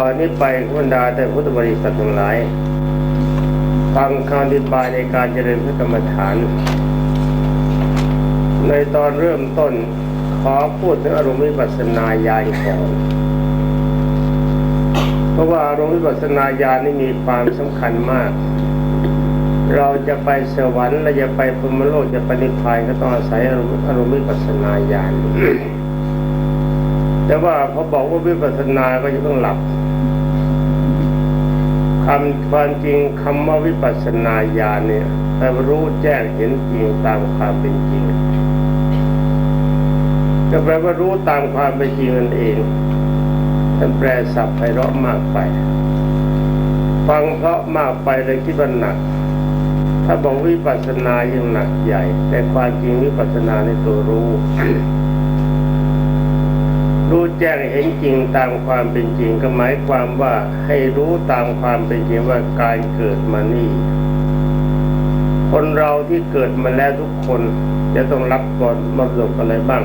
ตอนนี้ไปบรรดาแต่พุทธบริษัททั้งหลายฟังคำอธิบายในการเจริญพระกรรมฐาน ในตอนเริ่มต้นขอพูดถึงอารมณ์วิปัสสนาญาณก่อนเพราะว่าอารมณ์วิปัสสนาญาณนี่มีความสำคัญมาก เราจะไปสวรรค์เราจะไปพรหมโลกจะไปนิพพานก็ต้องอาศัยอารมณ์อารมณ์วิปัสสนาญาณแต่ว่าพอบอกว่าวิปัสสนาก็จะต้องหลับ คำความจริงคำว่าวิปัสสนาญาณเนี่ยแปลว่รู้แจ้งเห็นจริงตามความเป็นจริงก็แปลว่ารู้ตามความเป็นจริงนั่นเองท่านแปลศัพท์ไพเราะมากไป ฟังเพราะมากไปเลยคิดว่าหนัก ถ้าบอกวิปัสสนายังหนักใหญ่ แต่ความจริงวิปัสสนาในตัวรู้ แจ้งเห็นจริงตามความเป็นจริงก็หมายความว่าให้รู้ตามความเป็นจริงว่าการเกิดมานี่ คนเราที่เกิดมาแล้วทุกคนจะต้องรับก่อนมรดกอะไรบ้าง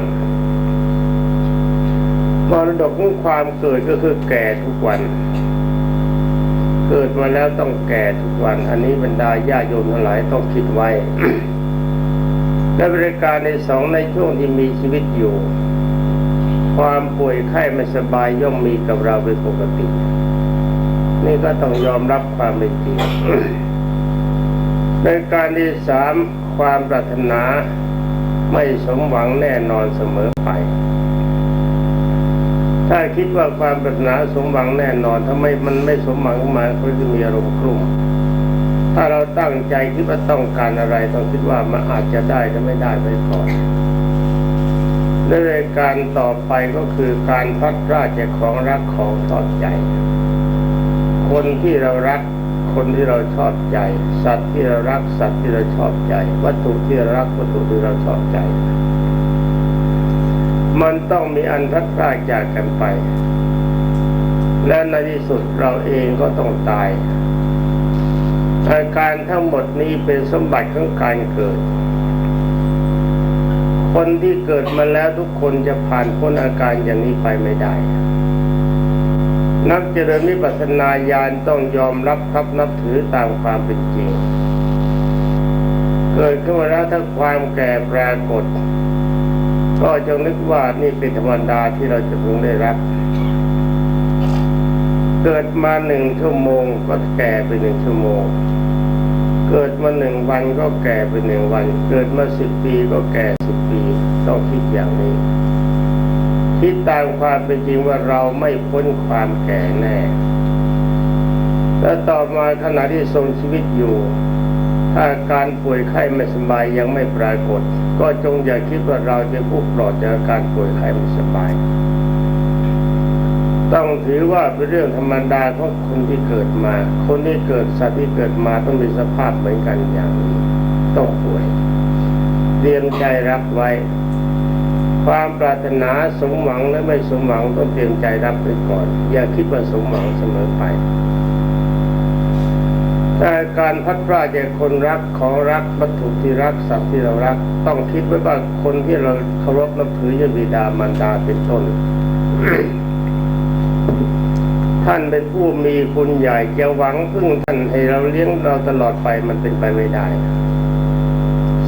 มรดกของความเกิดก็คือแก่ทุกวัน เกิดมาแล้วต้องแก่ทุกวัน อันนี้บรรดาญาโยมทั้งหลายต้องคิดไว้และบริการในสองในช่วงที่มีชีวิตอยู่ ความป่วยไข้ไม่สบายย่อมมีกับเราเป็นปกติ นี่ก็ต้องยอมรับความเป็นจริงในการที่สามความปรารถนาไม่สมหวังแน่นอนเสมอไป ถ้าคิดว่าความปรารถนาสมหวังแน่นอนทำไมมันไม่สมหวังมาก็จะมีอารมณ์กลุ่ม ถ้าเราตั้งใจคิดว่าต้องการอะไรต้องคิดว่ามันอาจจะได้หรือไม่ได้ไปก่อน และรายการต่อไปก็คือการพัดราจากของรักของชอบใจ คนที่เรารัก คนที่เราชอบใจ สัตว์ที่เรารักสัตว์ที่เราชอบใจ วัตถุที่เรารักวัตถุที่เราชอบใจ มันต้องมีอันพัดราจากกันไป และในที่สุดเราเองก็ต้องตายอาการทั้งหมดนี้เป็นสมบัติของการเกิด คนที่เกิดมาแล้วทุกคนจะผ่านพ้นอาการอย่างนี้ไปไม่ได้ นักเจริญวิปัสสนาญาณต้องยอมรับครับนับถือตามความเป็นจริง เกิดขึ้นมาแล้วถ้าความแก่ปรากฏ ก็จงนึกว่านี่เป็นธรรมดาที่เราจะพึงได้รับ เกิดมาหนึ่งชั่วโมงก็แก่ไปหนึ่งชั่วโมงเกิดมาหนึ่งวันก็แก่ไปหนึ่งวัน เกิดมาสิบปีก็แก่สิบ ต้องคิดอย่างนี้ คิดตามความเป็นจริงว่าเราไม่พ้นความแก่แน่ และต่อมาขณะที่ทรงชีวิตอยู่ ถ้าการป่วยไข้ไม่สบายยังไม่ปรากฏ ก็จงอย่าคิดว่าเราจะผู้ปลอดจากการป่วยไข้ไม่สบาย ต้องถือว่าเป็นเรื่องธรรมดาของคนที่เกิดมา คนที่เกิดสัตว์ที่เกิดมาต้องมีสภาพเหมือนกันอย่างนี้ต้องป่วยเตรียมใจรับไว้ ความปรารถนาสมหวังและไม่สมหวังต้องเตรียมใจรับไว้ก่อน อย่าคิดว่าสมหวังเสมอไปแต่การพัดพลาดจากคนรักของรักวัตถุที่รักสัตว์ที่เรารัก ต้องคิดไว้ว่าคนที่เราเคารพนับถือย่างบิดามารดาเป็นต้น ท่านเป็นผู้มีคุณใหญ่จะหวังพึ่งท่านให้เราเลี้ยงเราตลอดไปมันเป็นไปไม่ได้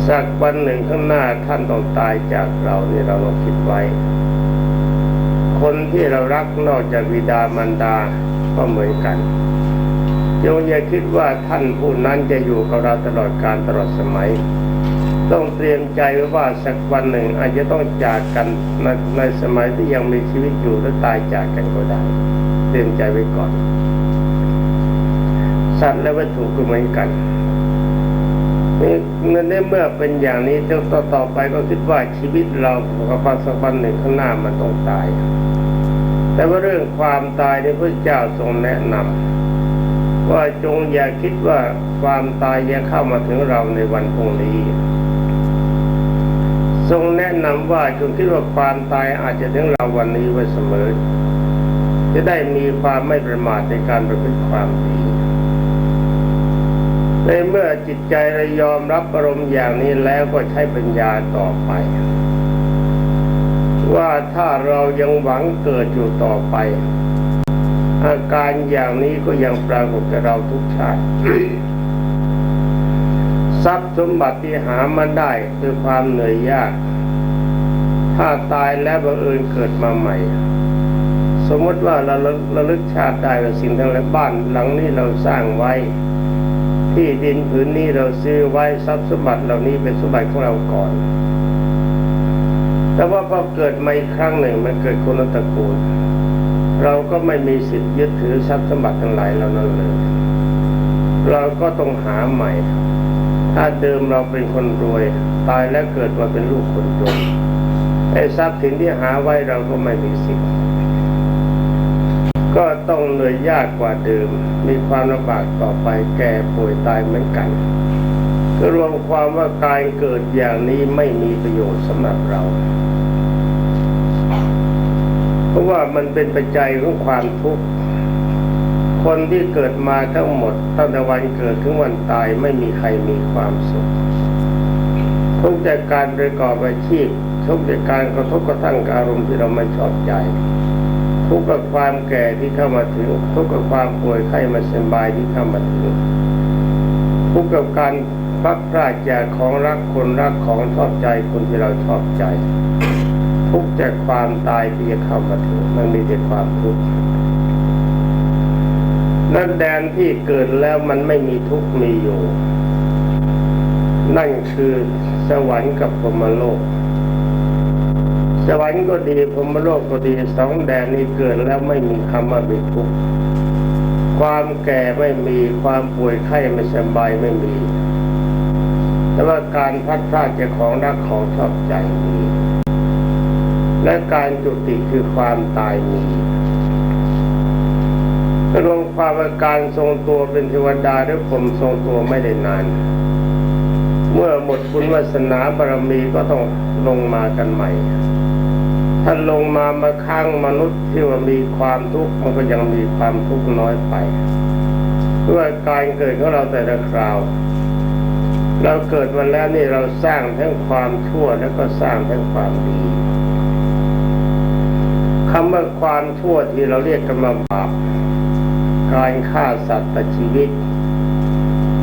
สักวันหนึ่งข้างหน้าท่านต้องตายจากเรานี่เราต้องคิดไว้ คนที่เรารักนอกจากบิดามารดาก็เหมือนกันจงอย่าคิดว่าท่านผู้นั้นจะอยู่กับเราตลอดการตลอดสมัย ต้องเตรียมใจไว้ว่าสักวันหนึ่งอาจจะต้องจากกันในในสมัยที่ยังมีชีวิตอยู่และตายจากกันก็ได้ เตรียมใจไว้ก่อน สัตว์และวัตถุก็เหมือนกัน เมื่อในเมื่อเป็นอย่างนี้ต่อต่อไปก็คิดว่าชีวิตเรากับวามสักวันหนึ่งข้างหน้ามันต้องตาย แต่ว่าเรื่องความตายที่พระเจ้าทรงแนะนำว่าจงอย่าคิดว่าความตายจะเข้ามาถึงเราในวันพรุ่งนี้ ทรงแนะนำว่าจงคิดว่าความตายอาจจะถึงเราวันนี้ไว้เสมอ จะได้มีความไม่ประมาทในการประพฤติความดี ในเมื่อจิตใจเรายอมรับอารมณ์อย่างนี้แล้วก็ใช้ปัญญาต่อไป ว่าถ้าเรายังหวังเกิดอยู่ต่อไป อาการอย่างนี้ก็ยังปรากฏกับเราทุกชาติทรัพย์สมบัติที่หามาได้ด้วยความเหนื่อยยาก ถ้าตายแล้วบังเอิญเกิดมาใหม่ สมมติว่าเราระลึกชาติได้ว่าสิ่งทั้งหลายบ้านหลังนี้เราสร้างไว้ ที่ดินผืนนี้เราซื้อไว้ทรัพย์สมบัติเหล่านี้เป็นสมบัติของเราก่อน แต่ว่าพอเกิดมาอีกครั้งหนึ่งมันเกิดคนตระกูล เราก็ไม่มีสิทธิ์ยึดถือทรัพย์สมบัติทั้งหลายเหล่านั้นเลย เราก็ต้องหาใหม่ ถ้าเดิมเราเป็นคนรวย ตายแล้วเกิดมาเป็นลูกคนจนไอ้ทรัพย์สินที่หาไว้เราก็ไม่มีสิทธิ์ ก็ต้องเหนื่อยยากกว่าเดิม มีความลำบากต่อไปแก่ป่วยตายเหมือนกัน ก็รวมความว่าการเกิดอย่างนี้ไม่มีประโยชน์สำหรับเรา เพราะว่ามันเป็นปัจจัยของความทุกข์คนที่เกิดมาทั้งหมดตั้งแต่วันเกิดถึงวันตายไม่มีใครมีความสุขทุกจากการประกอบอาชีพทุกจากการกระทบกระทั่งอารมณ์ที่เราไม่ชอบใจ ทุกข์กับความแก่ที่เข้ามาถึง ทุกข์กับความป่วยไข้มาสบายที่เข้ามาถึง ทุกข์กับการพลัดพราจากของรักคนรักของชอบใจคนที่เราชอบใจ ทุกข์จากความตายที่จะเข้ามาถึงมันมีแต่ความทุกข์นั่นแดนที่เกิดแล้วมันไม่มีทุกข์มีอยู่ นั่นคือสวรรค์กับพรมโลก สวรรค์ก็ดีพรมโลกก็ดีสองแดนนี้เกิดแล้วไม่มีคำว่าเป็นทุกข์ความแก่ไม่มีความป่วยไข้ไม่สบายไม่มี แต่ว่าการพัดพลาดจากของรักของชอบใจมีและการจุติคือความตายมีรวมความว่าการทรงตัวเป็นเทวดาหรือผมทรงตัวไม่ได้นาน เมื่อหมดบุญวาสนาบารมีก็ต้องลงมากันใหม่ ถ้าลงมามาค้างมนุษย์ที่ว่ามีความทุกข์มันก็ยังมีความทุกข์น้อยไปด้วยการเกิดของเราแต่ละคราว เราเกิดมาแล้วนี่เราสร้างทั้งความชั่วแล้วก็สร้างทั้งความดีคำว่าความชั่วที่เราเรียกกันมาบาปการฆ่าสัตว์ตัดชีวิต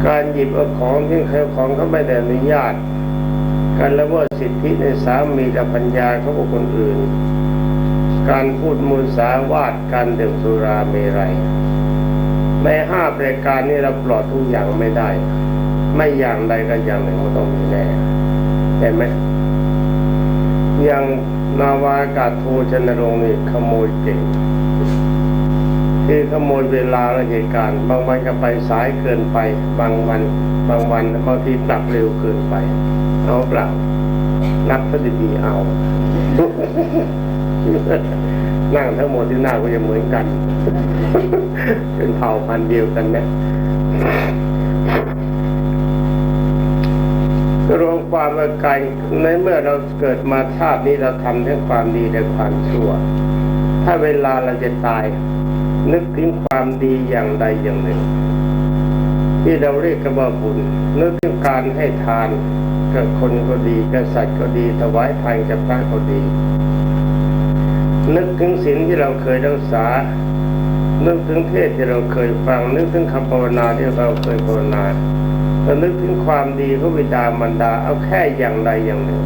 การหยิบเอาของที่ใครของเขาไม่ได้อนุญาต การละเมิดสิทธิในสามีกับปัญญาของบุคคลอื่น การพูดมูลสาวาดการดื่มสุราเมรัย ในห้าประการนี้เราปลอดทุกอย่างไม่ได้ ไม่อย่างใดก็อย่างหนึ่งก็ต้องมีแน่เห็นไหมอย่างนาวาอากาศโทชนรงค์นี่ขโมยเก่ง คือขโมยเวลาและเหตุการณ์ บางวันก็ไปสายเกินไป บางวัน บางวันบางทีกลับเร็วเกินไป เอาเปล่านักพอดีๆเอา นั่งทั้งหมดที่หน้าก็จะเหมือนกัน เป็นเผ่าพันธุ์เดียวกันนะก็รวมความว่าไกลในเมื่อเราเกิดมาชาตินี้เราทำทั้งความดีและความชั่ว ถ้าเวลาเราจะตาย นึกถึงความดีอย่างใดอย่างหนึ่ง ที่เราเรียกกันว่าบุญ นึกถึงการให้ทานกับคนก็ดีกับสัตว์ก็ดีถวายทานกับพระก็ดี นึกถึงศีลที่เราเคยรักษา นึกถึงเทศที่เราเคยฟัง นึกถึงคำภาวนาที่เราเคยภาวนาแล้วนึกถึงความดีของบิดามารดาเอาแค่อย่างใดอย่างหนึ่ง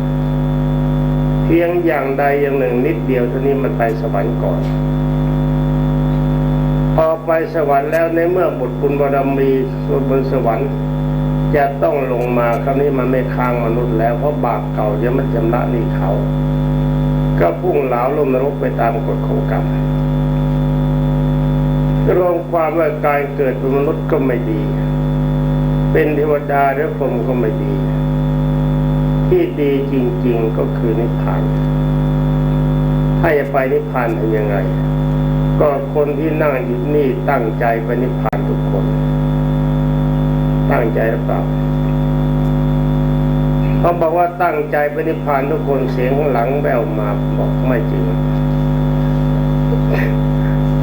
เพียงอย่างใดอย่างหนึ่งนิดเดียวเท่านี้มันไปสวรรค์ก่อน พอไปสวรรค์แล้วในเมื่อบุตรบุญบารมีส่วนบนสวรรค์ จะต้องลงมาคราวนี้มันไม่ค้างมนุษย์แล้วเพราะบาปเก่ายังไม่ชำระนี้เขา ก็พุ่งเหลาลงนรกไปตามกฎของกรรมรวมความว่าการเกิดเป็นมนุษย์ก็ไม่ดี เป็นเทวดาหรือพรหมก็ไม่ดี ที่ดีจริง ๆก็คือนิพพานถ้าจะไปนิพพานทำยังไง ก็คนที่นั่งอยู่นี่ตั้งใจปนิพพานทุกคน ตั้งใจหรือเปล่าเขาบอกว่าตั้งใจปนิพพานทุกคนเสียงข้างหลังแววมาบอกไม่จริง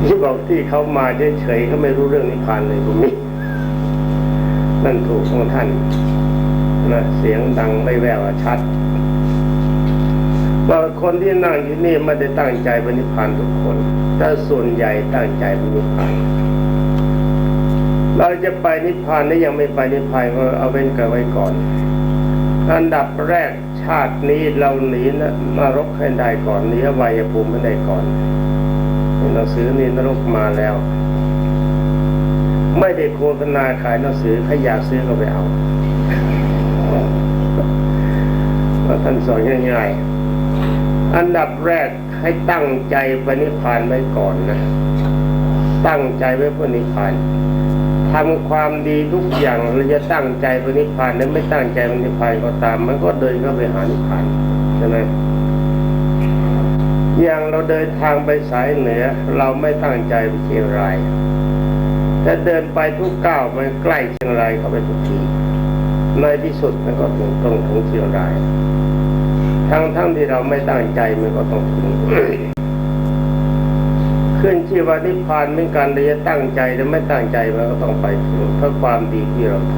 ที่บอกที่เขามาเฉยๆเขาไม่รู้เรื่องนิพพานเลยคุณมินั่นถูกของท่านนะเสียงดังไม่แววชัด บางคนที่นั่งที่นี่ไม่ได้ตั้งใจปณิพานทุกคน แต่ส่วนใหญ่ตั้งใจปณิพานเราจะไปนิพพานได้ยังไม่ไปนิพพานก็เอาเว้นกันไว้ก่อน อันดับแรกชาตินี้เราหนีนนรกให้ได้ก่อนหนีวัยภูมิให้ได้ก่อนหนังสือนี้นรกมาแล้ว ไม่ได้โฆษณาขายหนังสือใครอยากซื้อก็ไปเอาท่านสอนง่ายๆ อันดับแรกให้ตั้งใจปณิพานไว้ก่อนนะ ตั้งใจไว้พนิพานทำความดีทุกอย่างเราจะตั้งใจปณิพานหรือไม่ตั้งใจปณิพพานก็ตาม มันก็เดินเข้าไปหานิพพานใช่ไหมอย่างเราเดินทางไปสายเหนือ เราไม่ตั้งใจไปเชียงรายแต่เดินไปทุกก้าวมันใกล้เชียงรายเข้าไปทุกทีในที่สุดมันก็ถึงตรงถึงเชียงราย ทั้งทั้งที่เราไม่ตั้งใจมันก็ต้องถึงขึ้นชื่อว่านิพพานเหมือนกันเราจะตั้งใจหรือไม่ตั้งใจมันก็ต้องไปถึงเพราะความดีที่เราท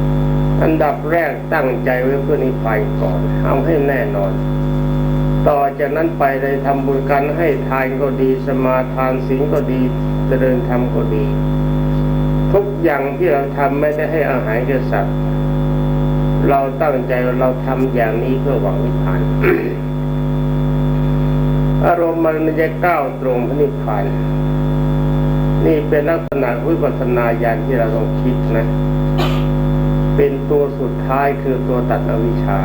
ำอันดับแรกตั้งใจไว้เพื่อนิพพานก่อนเอาให้แน่นอน ต่อจากนั้นไปเลยทำบุญกันให้ทานก็ดีสมาทานศีลก็ดีเจริญธรรมก็ดี ทุกอย่างที่เราทำไม่ได้ให้อาหารแก่สัตว์ เราตั้งใจเราทำอย่างนี้เพื่อหวังนิพพาน อารมณ์มันจะก้าวตรงพระนิพพาน นี่เป็นลักษณะวิปัสสนาญาณที่เราต้องคิดนะ เป็นตัวสุดท้ายคือตัวตัดอวิชชา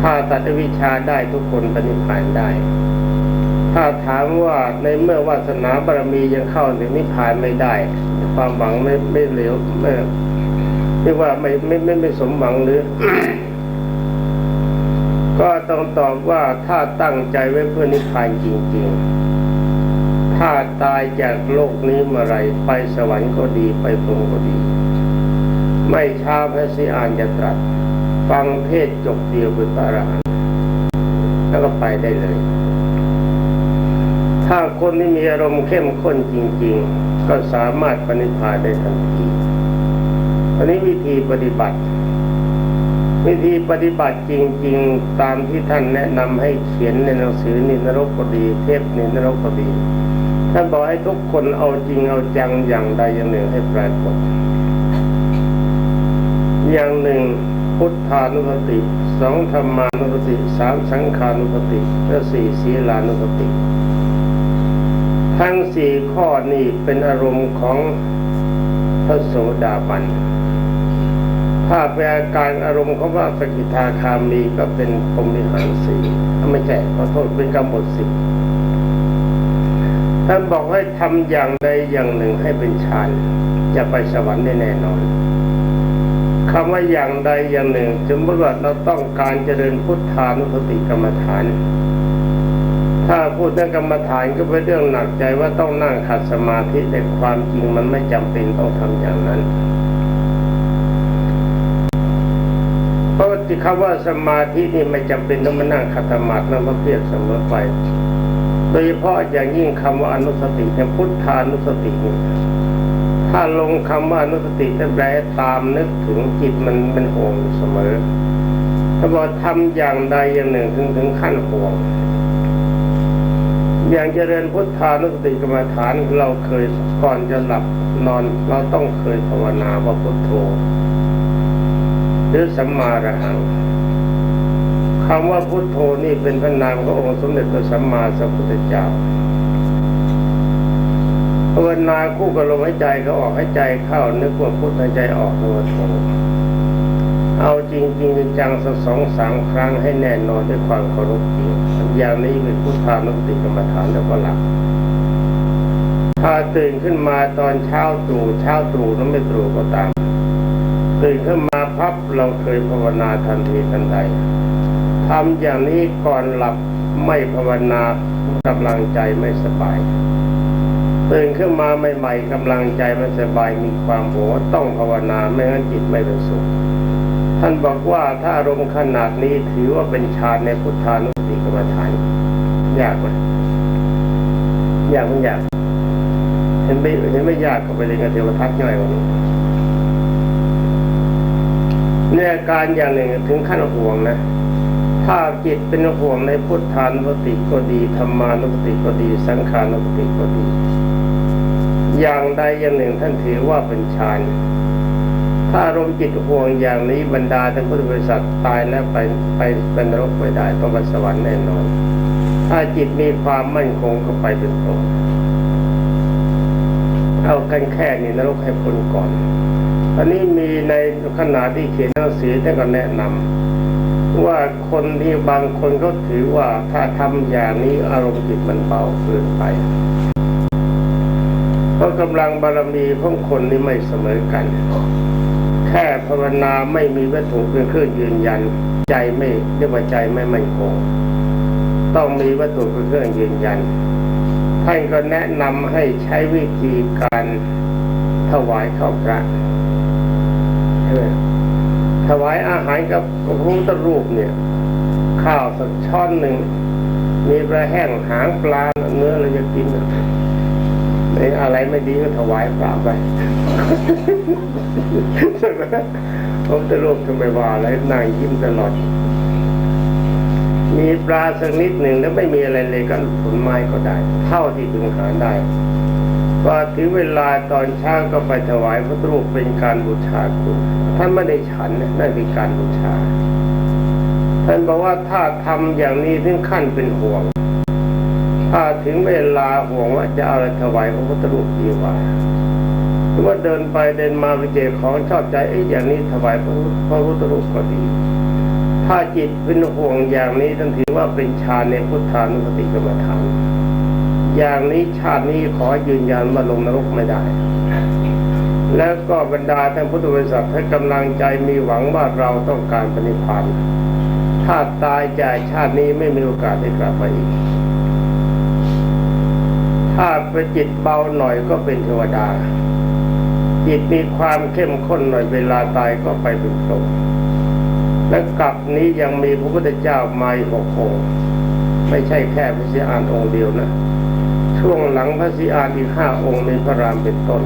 ถ้าตัดอวิชชาได้ทุกคนปณิพพานได้ ถ้าถามว่าในเมื่อวาสนาบารมียังเข้าถึงนิพพานไม่ได้ ความหวังไม่ไม่เหลว ไม่เรียกว่าไม่ไม่ไม่ไม่สมหวังหรือ ก็ต้องตอบว่าถ้าตั้งใจไว้เพื่อนิพพานจริง ๆ ถ้าตายจากโลกนี้เมื่อไรไปสวรรค์ก็ดีไปพรหมก็ดี ไม่ช้าพระสิอานจะตรัส ฟังเทศจบเดียวเป็นพระอรหันต์แล้วก็ไปได้เลย ถ้าคนที่มีอารมณ์เข้มข้นจริง ๆ ก็สามารถปณิพพานได้ทันที อันนี้วิธีปฏิบัติ วิธีปฏิบัติจริง ๆ ตามที่ท่านแนะนำให้เขียนในหนังสือนินรกก็ดี เทพนินรกก็ดีท่านบอกให้ทุกคนเอาจริงเอาจังอย่างใดอย่างหนึ่งให้ปรากฏอย่างหนึ่งพุทธานุสติสองธรรมานุสติสามสังขานุสติและสี่ศีลานุสติ ทั้งสี่ข้อนี้เป็นอารมณ์ของ พระโสดาบัน ถ้าเป็นอาการอารมณ์เของว่าสกิทาคามีก็เป็นพรมิหารสีไม่ใช่ขอโทษเป็นกรรมบทสิท่านบอกให้ทำอย่างใดอย่างหนึ่งให้เป็นฌานจะไปสวรรค์ได้แน่นอนคำว่าอย่างใดอย่างหนึ่งสมมติว่าเราต้องการเจริญพุทธานุสติกรรมฐาน ถ้าพูดเรื่องกรรมฐานก็เป็นเรื่องหนักใจว่าต้องนั่งขัดสมาธิแต่ความจริงมันไม่จำเป็นต้องทำอย่างนั้นเพราะที่คำว่าสมาธินี่ไม่จำเป็นต้องมานั่งขัดสมาธินั่งพระเพียรเสมอไป โดยเฉพาะอย่างยิ่งคำว่าอนุสติเนพุทธานุสตินี่ถ้าลงคำว่าอนุสติจะแปลตามนึกถึงจิตมันเป็นห่วงอยู่เสมอถ้าบอกทำอย่างใดอย่างหนึ่งถึงถึงขั้นห่วง อย่างเจริญพุทธานุสติกรรมฐานเราเคยก่อนจะหลับนอนเราต้องเคยภาวนาว่าพุทโธหรือสัมมาระหังคำว่าพุทโธนี่เป็นพระนามขององค์สมเด็จพระสัมมาสัมพุทธเจ้าภาวนาคู่กับลมหายใจเขาออกหายใจเข้านึกว่าพุทหายใจออกนึกว่าโธ เอาจริงจริงจังสักสองสามครั้งให้แน่นอนด้วยความเคารพจริงอย่างนี้เป็นพุทธานุสติกรรมฐานแล้วก็หลับถ้าตื่นขึ้นมาตอนเช้าตรู่เช้าตรู่นั้นไม่ตรู่ก็ตาม ตื่นขึ้นมาพับเราเคยภาวนาทันทีทันใดทำอย่างนี้ก่อนหลับไม่ภาวนากำลังใจไม่สบายตื่นขึ้นมาใหม่ๆกำลังใจไม่สบายมีความโหต้องภาวนาไม่งั้นจิตไม่เป็นสุข ท่านบอกว่าถ้าอารมณ์ขนาดนี้ถือว่าเป็นฌานในพุทธานุสติกรรมฐานยากไหมยากไม่ยากเห็นไม่เห็นไม่ยากก็ไปเรียนกับเทวทัศน์ง่ายกว่านี้ในอาการอย่างหนึ่งถึงขั้นห่วงนะถถ้าจิตเป็นห่วงในพุทธานุสติก็ดีธรรมานุสติก็ดี สังขานุสติก็ดี อย่างใดอย่างหนึ่งท่านถือว่าเป็นฌาน ถ้าอารมณ์จิตห่วงอย่างนี้บรรดาท่านพุทธบริษัทตายแล้วไปไปเป็นนรกไปได้ต้องไปสวรรค์แน่นอน ถ้าจิตมีความมั่นคงก็ไปเป็นพรหมเอากันแค่นี้นรกให้พ้นก่อนอันนี้มีในขณะที่เขียนหนังสือท่านก็แนะนำว่าคนที่บางคนก็ถือว่าถ้าทำอย่างนี้อารมณ์จิตมันเบาเกินไปเพราะกำลังบารมีของคนนี่ไม่เสมอกัน แค่ภาวนาไม่มีวัตถุเป็นเครื่องยืนยัน ใจไม่เรียกว่าใจไม่มั่นคงต้องมีวัตถุเป็นเครื่องยืนยันท่านก็แนะนำให้ใช้วิธีการถวายข้าวพระเออถวายอาหารกับพระพุทธรูปเนี่ย ข้าวสักช้อนหนึ่ง มีปลาแห้งหางปลาเนื้อเราจะกินอะ ไม่อะไรไม่ดีก็ถวายปลาไปใช่ไหมพระพุทธรูปทำไมว่าอะไรนั่งยิ้มตลอด มีปลาสักนิดหนึ่งแล้วไม่มีอะไรเลยก็ผลไม้ก็ได้ เท่าที่พึงหาได้พอถึงเวลาตอนเช้าก็ไปถวายพระรูปเป็นการบูชาคุณ ท่านไม่ได้ฉันนะนั่นเป็นการบูชา ท่านบอกว่าถ้าทำอย่างนี้ถึงขั้นเป็นห่วง ถ้าถึงเวลาห่วงว่าจะเอาอะไรถวายพระพุทธรูปดีกว่าหรือว่าเดินไปเดินมาไปเจอของชอบใจเอ้ยอย่างนี้ถวายพระพระพุทธรูปก็ดี ถ้าจิตเป็นห่วงอย่างนี้ท่านถือว่าเป็นฌานในพุทธานุสติกรรมฐานอย่างนี้ชาตินี้ขอยืนยันว่าลงนรกไม่ได้ แล้วก็บรรดาท่านพุทธบริษัทให้กำลังใจมีหวังว่าเราต้องการปณิพันธ์ถ้าตายจากชาตินี้ไม่มีโอกาสได้กลับมาอีก ถ้าป็นจิตเบาหน่อยก็เป็นเทวดา จิตมีความเข้มข้นหน่อยเวลาตายก็ไปเป็นพรหมและกลับนี้ยังมีพระพุทธเจ้ามาหกองค์ไม่ใช่แค่พระศรีอานองค์เดียวนะ ช่วงหลังพระศรีอานอีกห้าองค์มีพระรามเป็นต้น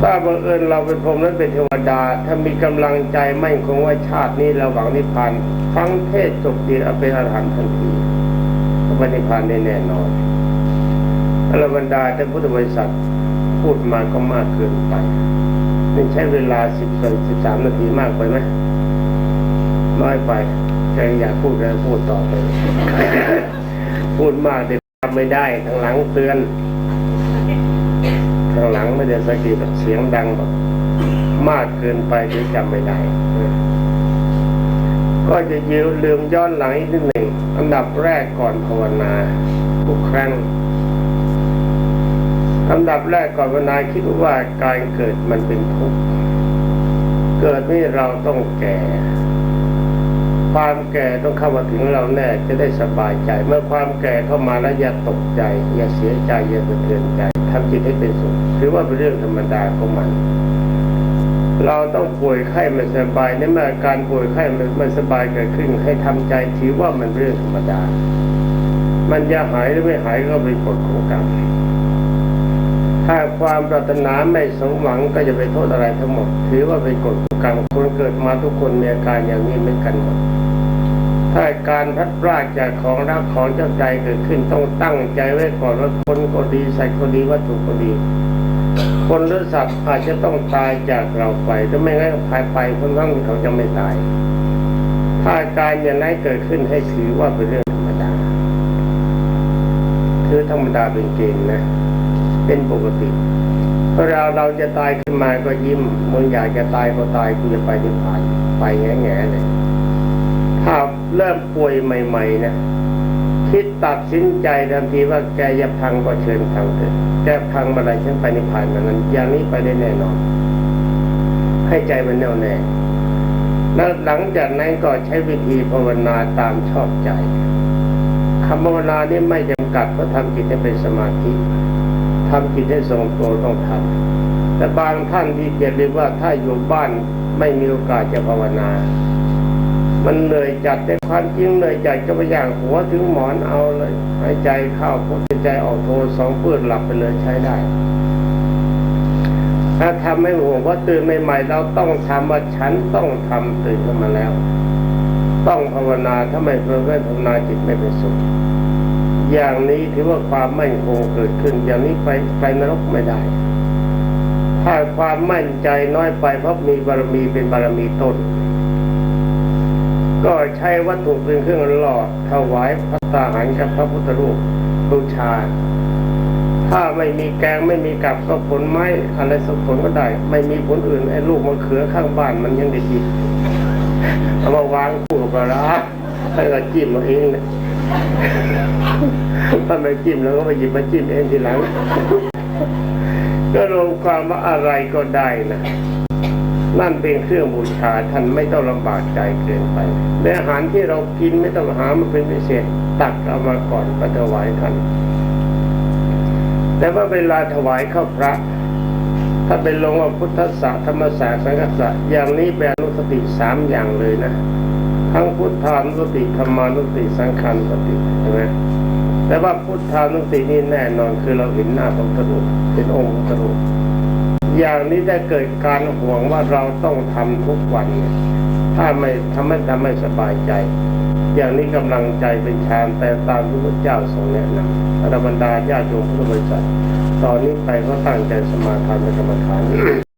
ถ้าบังเอิญเราเป็นพรหมและเป็นเทวดา ถ้ามีกำลังใจไม่คงว่าชาตินี้เราหวังนิพพานฟังเทศจบดีเอาเป็นอรหันต์ทันทีก็ไปนิพพานได้แน่นอน อรบรรดาท่านพุทธบริษัทพูดมาก็มากเกินไปนี่ใช้เวลาสิบสิบสามนาทีมากไปไหมน้อยไปใจอยากพูดแล้วพูดต่อไป พูดมากเดี๋ยวทำไม่ได้ทางหลังเตือนทางหลังไม่ได้สักทีแบบเสียงดังแบบมากเกินไปเดี๋ยวจำไม่ได้ ก็จะยืมลืมย้อนหลังอีกนิดหนึ่งอันดับแรกก่อนภาวนา ทุกครั้ง อันดับแรกก่อนภาวนาคิดว่าการเกิดมันเป็นทุกข์เกิดนี่เราต้องแก่ ความแก่ต้องเข้ามาถึงเราแน่จะได้สบายใจ เมื่อความแก่เข้ามาแล้วอย่าตกใจ อย่าเสียใจอย่าสะเทือนใจทำจิตให้เป็นสุขถือว่าเป็นเรื่องธรรมดาของมัน เราต้องป่วยไข้ไม่สบายในเมื่อการป่วยไข้ไม่สบายเกิดขึ้น ให้ทำใจถือว่ามันเรื่องธรรมดา มันจะหายหรือไม่หายก็เป็นกฎของกรรม ถ้าความปรารถนาไม่สมหวังก็จะไปโทษอะไรทั้งหมด ถือว่าเป็นกฎกรรมคนเกิดมาทุกคนมีอาการอย่างนี้เหมือนกันหมดถ้าการพัดพรากจากของรักของเจ้าใจเกิดขึ้นต้องตั้งใจไว้ก่อนว่าคนก็ดีใส่ก็ดีวัตถุก็ดี คนหรือสัตว์อาจจะต้องตายจากเราไปถ้าไม่งั้นภายไปคนทั้งเขาจะไม่ตาย ถ้าการอย่างนั้นเกิดขึ้นให้ถือว่าเป็นเรื่องธรรมดา คือธรรมดาเป็นเกณฑ์นะ เป็นปกติเพราะเราเราจะตายขึ้นมาก็ยิ้มมึงอยากจะตายก็ตายกูจะไปนิพพานไปแง่ๆเลยถ้าเริ่มป่วยใหม่ ๆ นะคิดตัดสินใจทันทีว่าแกจะพังก็เชิญพังเถอะแกพังเมื่อไรฉันไปนิพพานเมื่อนั้นอย่างนี้ไปได้แน่นอน ให้ใจมันแน่วแน่แล้วหลังจากนั้นก็ใช้วิธีภาวนาตามชอบใจคำภาวนานี่ไม่จำกัดเพราะทำจิตให้เป็นสมาธิ ทำจิตให้ทรงตัวต้องทำแต่บางท่านที่เกียดเรียกว่าถ้าอยู่บ้านไม่มีโอกาสจะภาวนา มันเหนื่อยจัดแต่ความจริงเหนื่อยจัดก็ไปอย่างหัวถึงหมอนเอาเลยหายใจเข้าพุทใจออกโทสองเปืนหลับไปเลยใช้ได้ ถ้าทำไม่ห่วงว่าตื่นใหม่ๆเราต้องทำว่าฉันต้องทำตื่นขึ้นมาแล้ว ต้องภาวนาถ้าไม่ไม่ภาวนาจิตไม่เป็นสุข อย่างนี้ถือว่าความมั่นคงเกิดขึ้น อย่างนี้ไปไปนรกไม่ได้ ถ้าความมั่นใจน้อยไปเพราะมีบารมีเป็นบารมีต้น ก็ใช้วัตถุเป็นเครื่องหล่อถวายพระตาหารกับพระพุทธรูปบูชา ถ้าไม่มีแกงไม่มีกับก็ผลไม้อะไรสักผลก็ได้ ไม่มีผลอื่นไอ้ลูกมะเขือข้างบ้านมันยังได้กินเอามาวางคู่กับปลาร้าให้ก็จิ้มเอาเองเนี่ย ถ้าไม่จิ้มแล้วก็ไปหยิบมาจิ้มเองทีหลัง ก็รวมความว่าอะไรก็ได้นะนั่นเป็นเครื่องบูชาท่านไม่ต้องลำบากใจเกินไปและอาหารที่เรากินไม่ต้องหามาเป็นพิเศษตักเอามาก่อนไปถวายท่าน แต่ว่าเวลาถวายข้าพระ ถ้าเป็นลงว่าพุทธศาสนาธรรมศาสสังฆศาสตร์อย่างนี้เป็นอนุสติสามอย่างเลยนะ ทั้งพุทธานุสติธรรมานุสติสังขานุสติใช่ไหมแต่ว่าพุทธานุสตินี่แน่นอนคือเราเห็นหน้าพระพุทธรูปเป็นองค์พระพุทธรูปอย่างนี้ได้เกิดการห่วงว่าเราต้องทำทุกวันเนี่ยถ้าไม่ทำให้ทำให้สบายใจ อย่างนี้กำลังใจเป็นฌานแต่ตามที่พระเจ้าทรงแนะนำอรบรรดาญาติโยมพุทธบริษัทตอนนี้ไปก็ตั้งใจสมาทานในกรรมฐาน